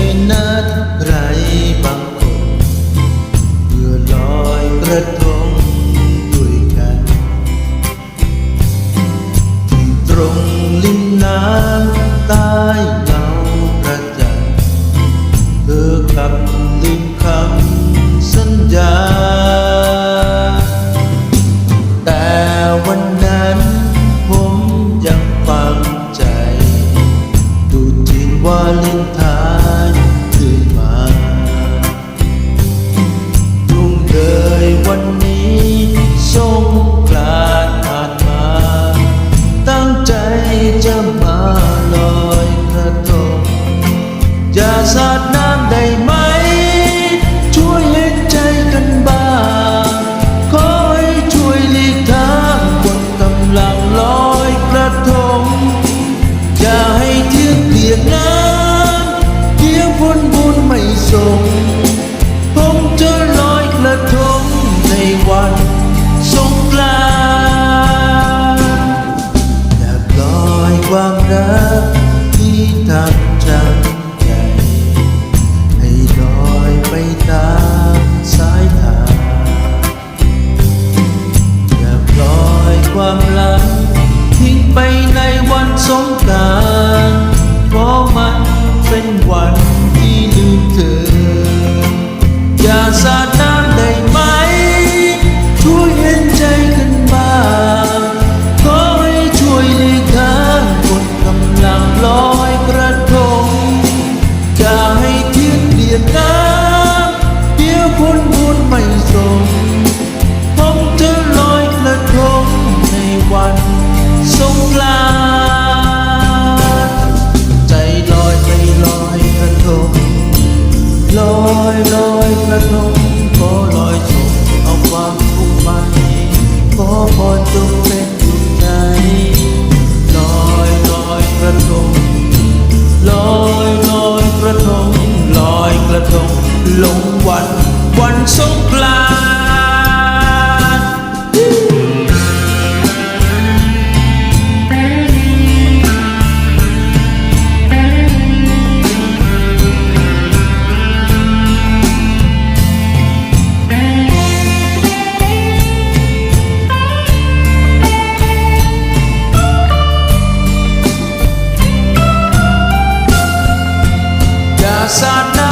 ยนัดใรบางคนเพื่อลอยกระทงด้วยกันที่ตรงริมน้ำต้เงาประจันเธอคำลืมคำสัญญา No. วันที่ลืมเธอ อย่าสาดน้ำได้ไหม ช่วยเห็นใจกันบ้างขอให้ช่วยในการคนกำลังลอยกระทงจะให้ทิ้งเลียนน้ำเดี๋ยวคนบุญไม่สมบเจอลอยกระทงในวันสงกราน อยลอยกระทงขอลอยชมเอาความมุ่ไมั่ขอพรจงเป็นจุดใจลอยลอยกระทงลอยลอยกระทงลอยกระทงลงวันวันสงกราน sana